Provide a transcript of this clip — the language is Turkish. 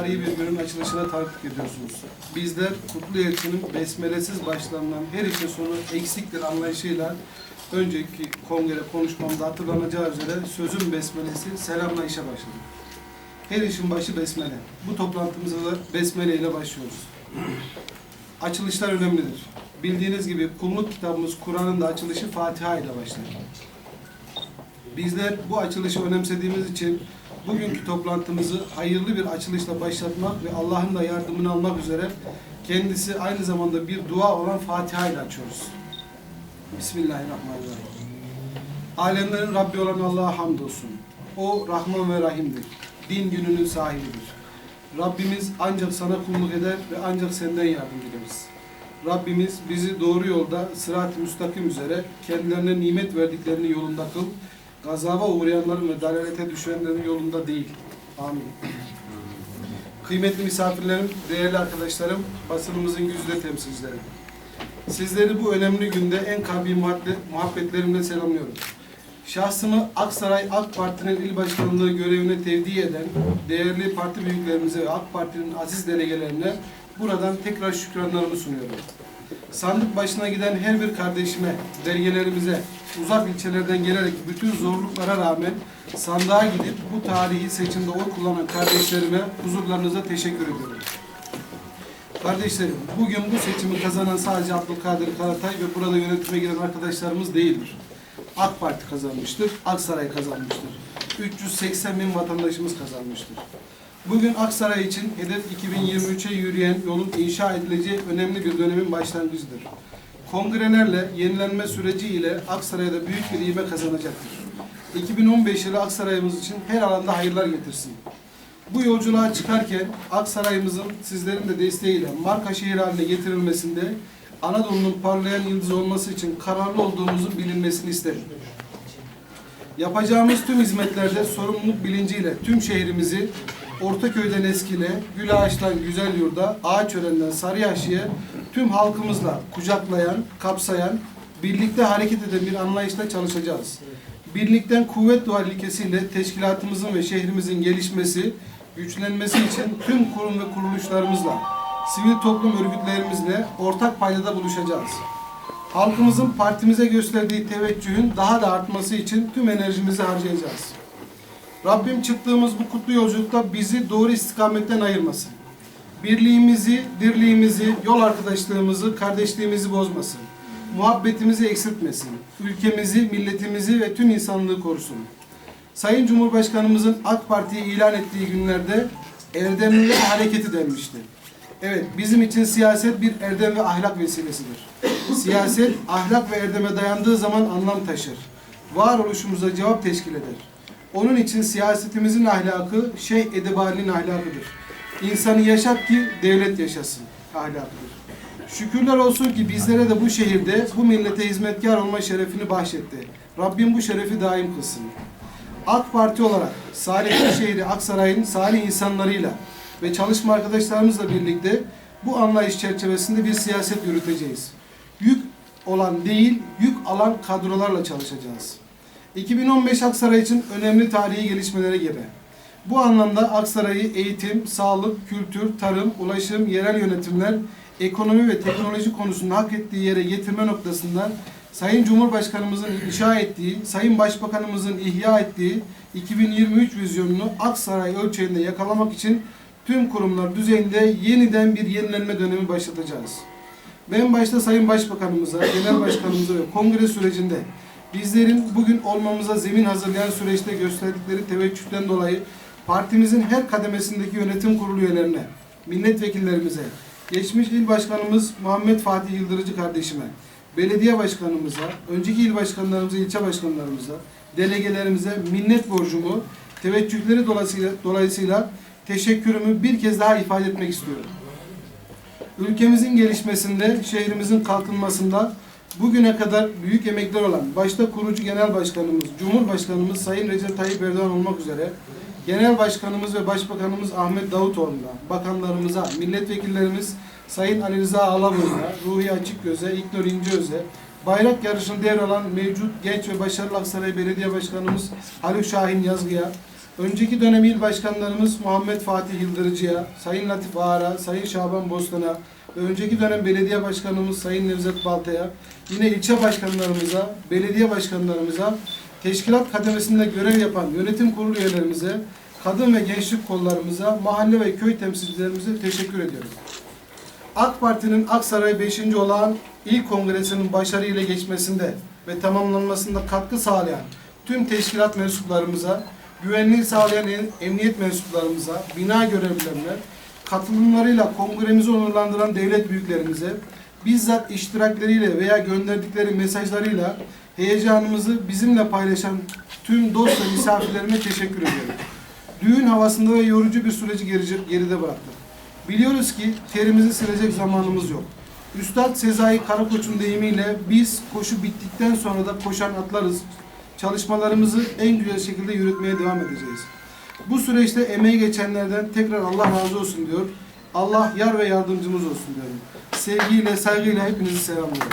Tarihi bir günün açılışına tanıklık ediyorsunuz. Bizler Kutlu Elçi'nin besmelesiz başlanılan her işin sonu eksiktir anlayışıyla önceki kongre konuşmamda hatırlanacağı üzere sözün besmelesi selamla işe başladık. Her işin başı besmele. Bu toplantımıza da besmele ile başlıyoruz. Açılışlar önemlidir. Bildiğiniz gibi kulluk kitabımız Kur'an'ın da açılışı Fatiha ile başlar. Bizler bu açılışı önemsediğimiz için bugünkü toplantımızı hayırlı bir açılışla başlatmak ve Allah'ın da yardımını almak üzere kendisi aynı zamanda bir dua olan Fatiha ile açıyoruz. Bismillahirrahmanirrahim. Alemlerin Rabbi olan Allah'a hamdolsun. O Rahman ve Rahim'dir. Din gününün sahibidir. Rabbimiz ancak sana kulluk eder ve ancak senden yardım dileriz. Rabbimiz bizi doğru yolda sırat-ı müstakim üzere kendilerine nimet verdiklerini yolunda kıl. Gazaba uğrayanların ve dalalete düşenlerin yolunda değil. Amin. Kıymetli misafirlerim, değerli arkadaşlarım, basınımızın yüzde temsilcileri. Sizleri bu önemli günde en kalbi muhabbet- muhabbetlerimle selamlıyorum. Şahsımı Aksaray AK Parti'nin il başkanlığı görevine tevdi eden değerli parti büyüklerimize ve AK Parti'nin aziz delegelerine buradan tekrar şükranlarımı sunuyorum. Sandık başına giden her bir kardeşime, belgelerimize, uzak ilçelerden gelerek bütün zorluklara rağmen sandığa gidip bu tarihi seçimde oy kullanan kardeşlerime huzurlarınıza teşekkür ediyorum. Kardeşlerim, bugün bu seçimi kazanan sadece Abdülkadir Karatay ve burada yönetime giren arkadaşlarımız değildir. AK Parti kazanmıştır, Aksaray kazanmıştır. 380 bin vatandaşımız kazanmıştır. Bugün Aksaray için hedef 2023'e yürüyen yolun inşa edileceği önemli bir dönemin başlangıcıdır. Kongrelerle, yenilenme süreci ile Aksaray'da büyük bir ivme kazanacaktır. 2015 yılı Aksaray'ımız için her alanda hayırlar getirsin. Bu yolculuğa çıkarken Aksaray'ımızın sizlerin de desteğiyle marka şehir haline getirilmesinde Anadolu'nun parlayan yıldız olması için kararlı olduğumuzun bilinmesini isterim. Yapacağımız tüm hizmetlerde sorumluluk bilinciyle tüm şehrimizi Ortaköy'den Eskile, Gülağaç'tan Güzel Yurda, Ağaçören'den Sarıyaşı'ya tüm halkımızla kucaklayan, kapsayan, birlikte hareket eden bir anlayışla çalışacağız. Birlikten kuvvet duvar ilkesiyle teşkilatımızın ve şehrimizin gelişmesi, güçlenmesi için tüm kurum ve kuruluşlarımızla, sivil toplum örgütlerimizle ortak paydada buluşacağız. Halkımızın partimize gösterdiği teveccühün daha da artması için tüm enerjimizi harcayacağız. Rabbim çıktığımız bu kutlu yolculukta bizi doğru istikametten ayırmasın. Birliğimizi, dirliğimizi, yol arkadaşlığımızı, kardeşliğimizi bozmasın. Muhabbetimizi eksiltmesin. Ülkemizi, milletimizi ve tüm insanlığı korusun. Sayın Cumhurbaşkanımızın AK Parti'yi ilan ettiği günlerde erdemliler hareketi denmişti. Evet, bizim için siyaset bir erdem ve ahlak vesilesidir. Siyaset, ahlak ve erdeme dayandığı zaman anlam taşır. Varoluşumuza cevap teşkil eder. Onun için siyasetimizin ahlakı Şeyh Edebali'nin ahlakıdır. İnsanı yaşat ki devlet yaşasın ahlakıdır. Şükürler olsun ki bizlere de bu şehirde bu millete hizmetkar olma şerefini bahşetti. Rabbim bu şerefi daim kılsın. AK Parti olarak Salihli şehri Aksaray'ın salih insanlarıyla ve çalışma arkadaşlarımızla birlikte bu anlayış çerçevesinde bir siyaset yürüteceğiz. Yük olan değil, yük alan kadrolarla çalışacağız. 2015 Aksaray için önemli tarihi gelişmelere gebe. Bu anlamda Aksaray'ı eğitim, sağlık, kültür, tarım, ulaşım, yerel yönetimler, ekonomi ve teknoloji konusunda hak ettiği yere getirme noktasında Sayın Cumhurbaşkanımızın inşa ettiği, Sayın Başbakanımızın ihya ettiği 2023 vizyonunu Aksaray ölçeğinde yakalamak için tüm kurumlar düzeyinde yeniden bir yenilenme dönemi başlatacağız. Ben başta Sayın Başbakanımıza, Genel Başkanımıza ve kongre sürecinde bizlerin bugün olmamıza zemin hazırlayan süreçte gösterdikleri teveccühten dolayı partimizin her kademesindeki yönetim kurulu üyelerine, milletvekillerimize, geçmiş il başkanımız Muhammed Fatih Yıldırıcı kardeşime, belediye başkanımıza, önceki il başkanlarımıza, ilçe başkanlarımıza, delegelerimize minnet borcumu teveccühleri dolayısıyla, dolayısıyla teşekkürümü bir kez daha ifade etmek istiyorum. Ülkemizin gelişmesinde, şehrimizin kalkınmasında bugüne kadar büyük emekler olan, başta kurucu genel başkanımız, Cumhurbaşkanımız Sayın Recep Tayyip Erdoğan olmak üzere, genel başkanımız ve başbakanımız Ahmet Davutoğlu'na, bakanlarımıza, milletvekillerimiz Sayın Ali Rıza Alaboy'a, Ruhi Açıkgöz'e, İknur İnceöz'e, bayrak yarışını devralan mevcut genç ve başarılı Aksaray Belediye Başkanımız Haluk Şahin Yazgı'ya, Önceki dönem il başkanlarımız Muhammed Fatih Yıldırıcı'ya, Sayın Latif Ağar'a, Sayın Şaban Bostan'a önceki dönem belediye başkanımız Sayın Nevzat Balta'ya, yine ilçe başkanlarımıza, belediye başkanlarımıza, teşkilat kademesinde görev yapan yönetim kurulu üyelerimize, kadın ve gençlik kollarımıza, mahalle ve köy temsilcilerimize teşekkür ediyorum. AK Parti'nin Aksaray 5. olağan ilk kongresinin başarıyla geçmesinde ve tamamlanmasında katkı sağlayan tüm teşkilat mensuplarımıza, güvenliği sağlayan em- emniyet mensuplarımıza, bina görevlilerine, katılımlarıyla kongremizi onurlandıran devlet büyüklerimize, bizzat iştirakleriyle veya gönderdikleri mesajlarıyla heyecanımızı bizimle paylaşan tüm dost ve misafirlerime teşekkür ediyorum. Düğün havasında ve yorucu bir süreci geride bıraktık. Biliyoruz ki terimizi silecek zamanımız yok. Üstad Sezai Karakoç'un deyimiyle biz koşu bittikten sonra da koşan atlarız. Çalışmalarımızı en güzel şekilde yürütmeye devam edeceğiz. Bu süreçte emeği geçenlerden tekrar Allah razı olsun diyor. Allah yar ve yardımcımız olsun diyorum. Sevgiyle, saygıyla hepinizi selamlıyorum.